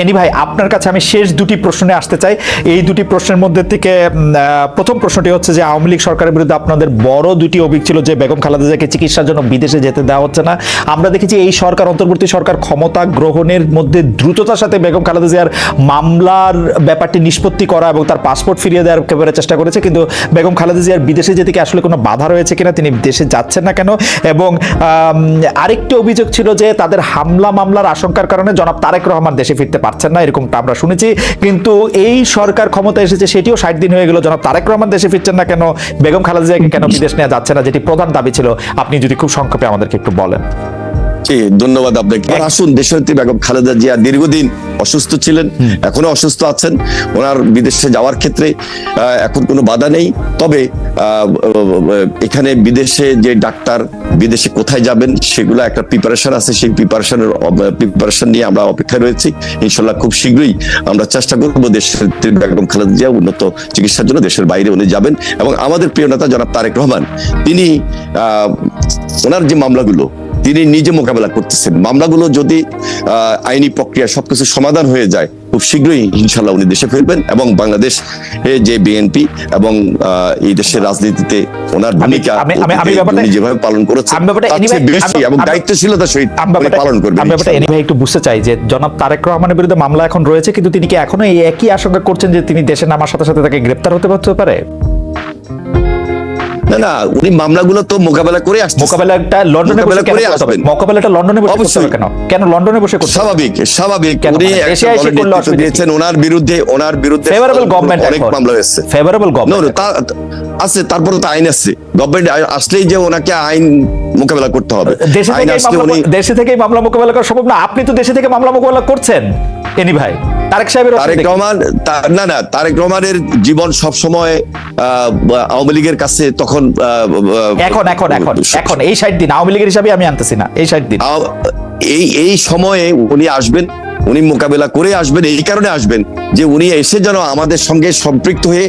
Any ভাই, আপনার কাছে আমি শেষ দুটি প্রশ্নে আসতে চাই। এই দুটি প্রশ্নের মধ্যে থেকে প্রথম প্রশ্নটি হচ্ছে যে, আওয়ামী লীগ সরকারের বিরুদ্ধে আপনাদের বড় দুটি অভিযোগ ছিল যে, বেগম খালেদা জিয়াকে চিকিৎসার জন্য বিদেশে যেতে দেওয়া হচ্ছে না। আমরা দেখেছি এই সরকার, অন্তর্বর্তী সরকার ক্ষমতা গ্রহণের মধ্যে দ্রুততার সাথে বেগম খালেদা জিয়ার মামলার ব্যাপারটি নিষ্পত্তি করা এবং তার পাসপোর্ট ফিরিয়ে দেওয়ার একেবারে চেষ্টা করেছে। কিন্তু বেগম খালেদা জিয়ার বিদেশে যেতে কি আসলে কোনো বাধা রয়েছে কিনা, তিনি দেশে যাচ্ছেন না কেন? এবং আরেকটি অভিযোগ ছিল যে, তাদের হামলা মামলার আশঙ্কার কারণে জনাব তারেক রহমান দেশে ফিরতে পারছেন না এরকমটা আমরা শুনেছি। কিন্তু এই সরকার ক্ষমতা এসেছে সেটিও ষাট দিন হয়ে গেল। জনাব তারেক রহমান দেশে ফিরছেন না কেন? বেগম খালেদা জিয়াকে কেন বিদেশ নেওয়া যাচ্ছে না যেটি প্রধান দাবি ছিল। আপনি যদি খুব সংক্ষেপে আমাদেরকে একটু বলেন। জি ধন্যবাদ আপনাকে। আর আসুন দেশনেত্রী বেগম খালেদা জিয়া দীর্ঘদিন অসুস্থ ছিলেন এখনও অসুস্থ আছেন। ওনার বিদেশে যাওয়ার ক্ষেত্রে এখন কোনো বাধা নেই। তবে এখানে বিদেশে যে ডাক্তার বিদেশে কোথায় যাবেন সেগুলো একটা প্রিপারেশন আছে। সেই প্রিপারেশনের প্রিপারেশন নিয়ে আমরা অপেক্ষায় রয়েছি। ইনশাল্লাহ খুব শীঘ্রই আমরা চেষ্টা করব দেশের বেগম খালেদা জিয়া উন্নত চিকিৎসার জন্য দেশের বাইরে উনি যাবেন। এবং আমাদের প্রিয় নেতা জনাব তারেক রহমান তিনি আহ, ওনার যে মামলাগুলো তিনি নিজে মোকাবেলা করতেছেন মামলাগুলো যদি আইনি প্রক্রিয়া সবকিছু সমাধান হয়ে যায় খুব শীঘ্রই ইনশাল্লাহ উনি দেশে ফিরবেন এবং বাংলাদেশ যে বিএনপি এবং এই দেশের রাজনীতিতে ওনার ভূমিকা উনি যেভাবে পালন করেছেন এবং দায়িত্বশীলতার সহিত পালন করবেন আমি ব্যাপারটা। এনি ভাই একটু বুঝতে চাই যে জনাব তারেক রহমানের বিরুদ্ধে মামলা এখন রয়েছে কিন্তু তিনি কি এখনও এই একই আশঙ্কা করছেন যে তিনি দেশে নামার সাথে সাথে তাকে গ্রেপ্তার হতে পারতে পারে না না উনি মামলাগুলো তো মোকাবেলা করে আসছেন মোকাবেলাটা লন্ডনে বসে করে আসবেন। মোকাবেলাটা লন্ডনে বসে করতে কেন? কেন লন্ডনে বসে করতে স্বাভাবিক স্বাভাবিক? উনি মানে দিয়েছেন ওনার বিরুদ্ধে ওনার বিরুদ্ধে ফেভারেবল গভর্নমেন্ট অনেক মামলা হয়েছে। ফেভারেবল গভর্নমেন্ট আছে তারপরে তো আইন আছে। গভর্নমেন্ট আসলেই যে ওনাকে আইন মোকাবেলা করতে হবে। দেশে থেকে মামলা মোকাবেলা করা সম্ভব না? আপনি তো দেশে থেকে মামলা মোকাবেলা করছেন এনি ভাই। তারেক সাহেবের তারেক রহমান না না তারেক রহমানের জীবন সব সময় আওয়ামী লীগের কাছে তখন এখন এখন এখন এখন এই ষাট দিন আওয়ামী লীগের হিসাবে আমি আনতেছি না এই ষাট দিন। এই এই সময়ে উনি আসবেন উনি মোকাবেলা করে আসবেন এই কারণে আসবেন যে উনি এসে যেন আমাদের সঙ্গে সম্পৃক্ত হয়ে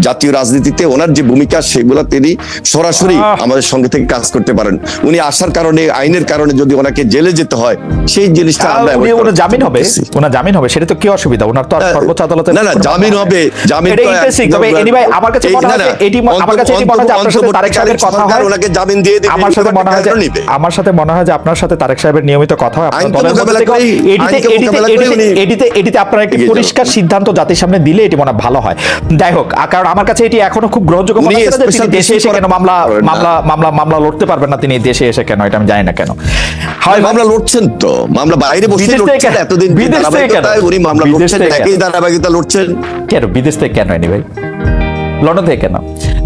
জাতীয় রাজনীতিতে ওনার যে ভূমিকা সেগুলো তিনি সরাসরি আমাদের সঙ্গে থেকে কাজ করতে পারেন। উনি আসার কারণে আইনের কারণে যদি ওনাকে জেলে যেতে হয় সেই জিনিসটা আমরা ওনার জামিন হবে? ওনার জামিন হবে? সেটা তো কি অসুবিধা? ওনার তো সর্বোচ্চ আদালতে না, না, জামিন হবে, জামিন এটা ইন্টারেস্টিং তবে এনিভাই আমার কাছে মনে হয় এটি আমার কাছে এটি মনে হয় আপনার সাথে তারেক সাহেবের কথা হয় ওনাকে জামিন দিয়ে দেবে, আমার সাথে মনে হয় আমার সাথে মনে হয় যে আপনার সাথে তারেক সাহেবের নিয়মিত কথা হয় আপনার দলের মধ্যে করেই- এটিতে এটিতে আপনারা একটি পরিষ্কার সিদ্ধান্ত জাতির সামনে দিলে এটি মনে ভালো হয়। যাই হোক কারণ আমার কাছে এটি এখনও খুব গ্রহণযোগ্য মনে হচ্ছে যে তিনি দেশে এসে কেন মামলা না। মামলা মামলা মামলা লড়তে পারবেন না তিনি দেশে এসে কেন এটা আমি জানি না কেন। হয় মামলা লড়ছেন তো। মামলা বাইরে বসে লড়ছেন এতদিন বিদেশ থেকে কেন? উনি মামলা লড়ছেন একই ধারাবাহিকতা লড়ছেন। কেন? বিদেশ থেকে কেন এনি ভাই? লন্ডন থেকে কেন?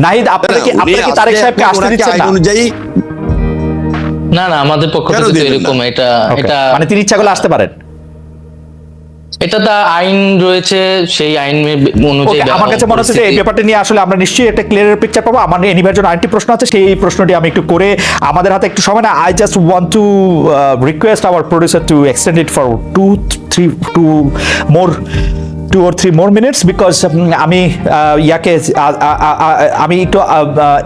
নাহিদ আপনারা কি আপনারা কি তারেক সাহেবকে আসতে দিচ্ছেন না? অনুযায়ী না না আমাদের পক্ষ থেকে? এরকম এটা এটা মানে তিনি ইচ্ছা করলে আসতে পারেন। এটা তা আইন রয়েছে সেই আইন অনুযায়ী আমার কাছে মনে হচ্ছে যে এই ব্যাপারটা নিয়ে আসলে আমরা নিশ্চয়ই একটা ক্লিয়ার পিকচার পাবো। আমার এনিভার জন্য আরেকটি প্রশ্ন আছে সেই প্রশ্নটি আমি একটু করে আমাদের হাতে একটু সময় না I just want to request our producer to extend it for two three two more two or three more minutes because আমি ইয়াকে আমি একটু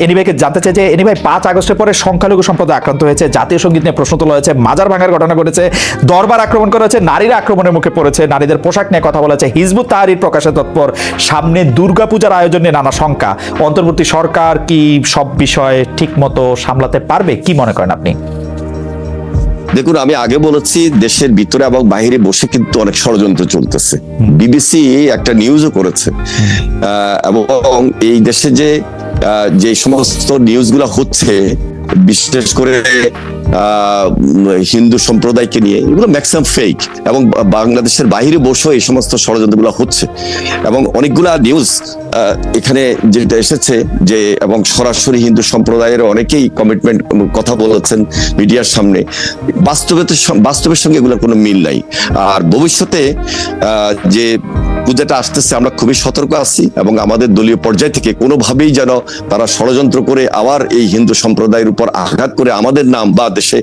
এনিভাইকে জানতে চাই যে এনিভাই পাঁচ আগস্টের পরে সংখ্যালঘু সম্প্রদায় আক্রান্ত হয়েছে, জাতীয় সংগীত নিয়ে প্রশ্ন তোলা হয়েছে, মাজার ভাঙার ঘটনা ঘটেছে, দরবার আক্রমণ করা হয়েছে, নারীরা আক্রমণের মুখে পড়েছে, নারীদের পোশাক নিয়ে কথা বলা বলেছে হিজবুত তাহারির প্রকাশে তৎপর, সামনে দুর্গাপূজার আয়োজন নিয়ে নানা শঙ্কা, অন্তর্বর্তী সরকার কি সব বিষয়ে ঠিক মতো সামলাতে পারবে, কি মনে করেন আপনি? দেখুন, আমি আগে বলেছি দেশের ভিতরে এবং বাহিরে বসে কিন্তু অনেক ষড়যন্ত্র চলতেছে। বিবিসি একটা নিউজও করেছে। এবং এই দেশে যে যে সমস্ত নিউজগুলো হচ্ছে, বিশেষ করে হিন্দু সম্প্রদায়কে নিয়ে, এগুলো ম্যাক্সিমাম ফেক এবং বাংলাদেশের বাইরে বসেও এই সমস্ত ষড়যন্ত্রগুলো হচ্ছে। এবং অনেকগুলা নিউজ এখানে যেটা এসেছে যে, এবং সরাসরি হিন্দু সম্প্রদায়ের অনেকেই কমিটমেন্ট কথা বলেছেন মিডিয়ার সামনে। বাস্তবে বাস্তবের সঙ্গে এগুলোর কোনো মিল নাই। আর ভবিষ্যতে যে পূজাটা আসতেছে, আমরা খুবই সতর্ক আছি এবং আমাদের দলীয় পর্যায় থেকে কোনোভাবেই যেন তারা ষড়যন্ত্র করে আবার এই হিন্দু সম্প্রদায়ের উপর আঘাত করে আমাদের নাম বা দেশে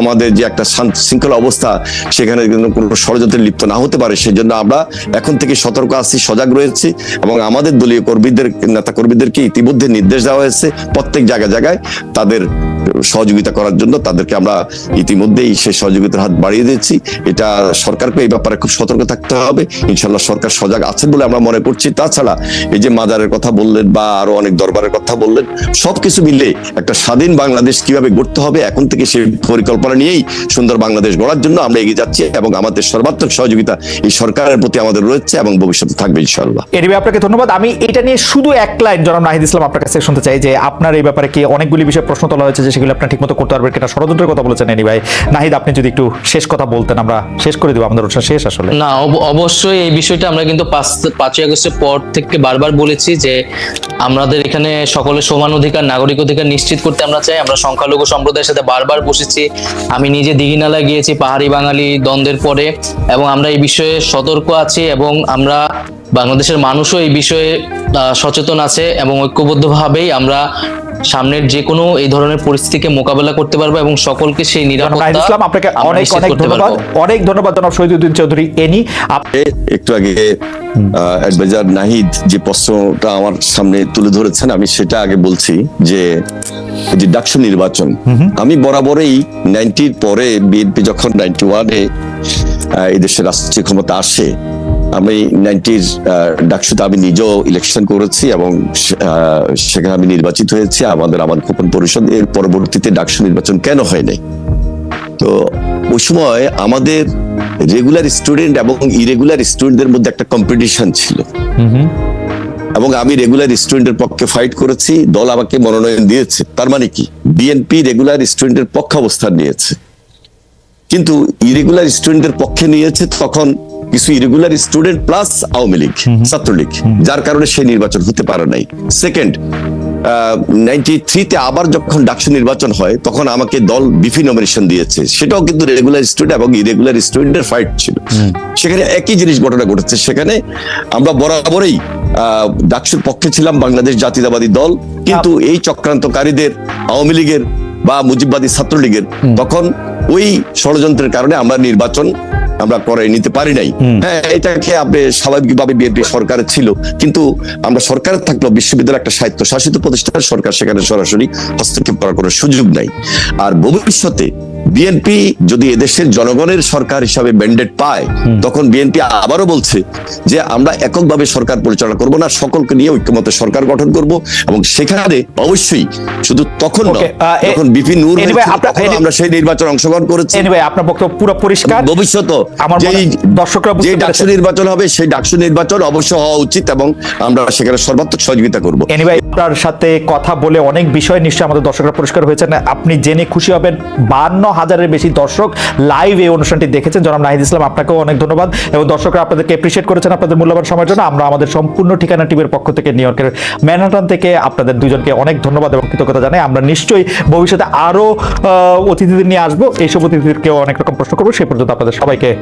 আমাদের যে একটা শৃঙ্খলা অবস্থা, সেখানে কোনো ষড়যন্ত্রে লিপ্ত না হতে পারে। সেজন্য আমরা এখন থেকে সতর্ক আছি, সজাগ রয়েছি এবং আমাদের দলীয় কর্মীদের নেতা কর্মীদেরকে ইতিমধ্যে নির্দেশ দেওয়া হয়েছে প্রত্যেক জায়গায় জায়গায় তাদের সহযোগিতা করার জন্য তাদেরকে আমরা ইতিমধ্যেই সেই সহযোগিতার হাত বাড়িয়ে দিয়েছি। এটা সরকারকে এই ব্যাপারে খুব সতর্ক থাকতে হবে। ইনশাল্লাহ সরকার সজাগ আছেন বলে আমরা মনে করছি। তাছাড়া এই যে মাজারের কথা বললেন বা আরও অনেক দরবারের কথা বললেন, সবকিছু মিলে একটা স্বাধীন বাংলাদেশ কীভাবে গড়তে হবে, এখন থেকে সেই পরিকল্পনা নিয়েই সুন্দর বাংলাদেশ গড়ার জন্য আমরা এগিয়ে যাচ্ছি এবং আমাদের সর্বাত্মক সহযোগিতা এই সরকারের প্রতি আমাদের রয়েছে এবং ভবিষ্যতে থাকবে ইনশাল্লাহ এনিওয়ে আপনাকে ধন্যবাদ। আমি এটা নিয়ে শুধু এক লাইন জনাব নাহিদ ইসলাম আপনার কাছে শুনতে চাই যে আপনার এই ব্যাপারে কি অনেকগুলি বিষয়ে প্রশ্ন তোলা হয়েছে যে সেগুলো আপনি ঠিকমতো করতে পারবেন কিনা ষড়যন্ত্রের কথা বলেছেন এনি ভাই। নাহিদ, আপনি যদি একটু শেষ কথা বলতেন, আমরা শেষ করে দেবো, আমাদের অনুষ্ঠান শেষ আসলে। না, অব- অবশ্যই এই বিষয়টা আমরা কিন্তু পাঁচই আগস্টের পর থেকে বারবার বলেছি যে আমাদের এখানে সকলের সমান অধিকার, নাগরিক অধিকার নিশ্চিত করতে আমরা চাই। আমরা সংখ্যালঘু সম্প্রদায়ের সাথে বারবার বসেছি। আমি নিজে দিঘিনালায় গিয়েছি, পাহাড়ি বাঙালি দ্বন্দ্বের পরে। এবং আমরা এই বিষয়ে সতর্ক আছি এবং আমরা বাংলাদেশের মানুষও এই বিষয়ে সচেতন আছে এবং ঐক্যবদ্ধভাবেই আমরা সামনের যে কোনো এই ধরনের পরিস্থিতিকে মোকাবেলা করতে পারব এবং সকলকে সেই নিরাপত্তা ইসলাম আপনাকে অনেক অনেক ধন্যবাদ। অনেক ধন্যবাদ জনাব শহীদুদ্দিন চৌধুরী। এনি আপ- একটু আগে অ্যাডভাইজার নাহিদ যে প্রশ্নটা আমার সামনে তুলে ধরেছেন আমি সেটা আগে বলছি যে যে ডাকসু নির্বাচন আমি বরাবরই নাইনটির পরে বিএনপি যখন নাইনটি ওয়ানে এই দেশের রাষ্ট্রীয় ক্ষমতা আসে আমি নাইনটির ডাকসুতে আমি নিজেও ইলেকশন করেছি এবং সেখানে আমি নির্বাচিত হয়েছি। আমাদের আমার গোপন পরিষদ এর পরবর্তীতে ডাকসু নির্বাচন কেন হয় নাই? তো ওই সময় আমাদের রেগুলার স্টুডেন্ট এবং ইরেগুলার স্টুডেন্টদের মধ্যে একটা কম্পিটিশন ছিল। এবং আমি রেগুলার স্টুডেন্টের পক্ষে ফাইট করেছি দল আমাকে মনোনয়ন দিয়েছে। তার মানে কি? বিএনপি রেগুলার স্টুডেন্টের পক্ষে অবস্থান নিয়েছে। কিন্তু ইরেগুলার স্টুডেন্টের পক্ষে নিয়েছে তখন কিছু irregular student plus Awami League Chhatra League যার কারণে সেই নির্বাচন হতে পারে নাই। সেকেন্ড নাইনটি থ্রিতে আবার যখন ডাকসু নির্বাচন হয় তখন আমাকে দল বিপি নমিনেশন দিয়েছে। সেটাও কিন্তু রেগুলার স্টুডেন্ট এবং ইরেগুলার স্টুডেন্টের ফাইট ছিল। সেখানে একই জিনিস ঘটনা ঘটেছে। সেখানে আমরা বরাবরই ডাকসুর পক্ষে ছিলাম বাংলাদেশ জাতীয়তাবাদী দল। কিন্তু এই চক্রান্তকারীদের আওয়ামী লীগের বা মুজিববাদী ছাত্রলীগের তখন ওই ষড়যন্ত্রের কারণে আমরা নির্বাচন আমরা করে নিতে পারি নাই। হ্যাঁ এটাকে আপনি স্বাভাবিকভাবে বিএনপি সরকারের ছিল। কিন্তু আমরা সরকারের থাকলেও বিশ্ববিদ্যালয় একটা স্বায়ত্ত শাসিত প্রতিষ্ঠান সরকার সেখানে সরাসরি হস্তক্ষেপ করার কোনো সুযোগ নাই। আর ভবিষ্যতে বিএনপি যদি এদেশের জনগণের সরকার হিসাবে ম্যান্ডেট পায় তখন বিএনপি আবারও বলছে যে আমরা এককভাবে সরকার পরিচালনা করব না সকলকে নিয়ে ঐক্যমত সরকার গঠন করব এবং সেখানে অবশ্যই শুধু তখন যখন বিপিন নূর আমরা সেই নির্বাচনে অংশগ্রহণ করেছি। আপনার বক্তব্য পুরো পরিষ্কার। ভবিষ্যৎ দর্শকরা যে ডাকসু নির্বাচন হবে সেই ডাকসু নির্বাচন অবশ্য হওয়া উচিত এবং আমরা সেখানে সর্বাত্মক সহযোগিতা করব। আপনার সাথে কথা বলে অনেক বিষয় নিশ্চয়ই আমাদের দর্শকরা পরিষ্কার হয়েছেন। আপনি জেনে খুশি হবেন বান্ন হাজারের বেশি দর্শক লাইভ এই অনুষ্ঠানটি দেখেছেন। জনাব নাহিদ ইসলাম আপনাকেও অনেক ধন্যবাদ। এবং দর্শকরা আপনাদেরকে এপ্রিশিয়েট করেছেন আপনাদের মূল্যবান সময়ের জন্য। আমরা আমাদের সম্পূর্ণ ঠিকানা টিভির পক্ষ থেকে নিউ ইয়র্কের ম্যানহাটন থেকে আপনাদের দুজনকে অনেক ধন্যবাদ এবং কৃতজ্ঞতা জানাই। আমরা নিশ্চয়ই ভবিষ্যতে আরও আহ, অতিথিদের নিয়ে আসব। এইসব অতিথিদেরকেও অনেক রকম প্রশ্ন করব। সেই পর্যন্ত আপনাদের সবাইকে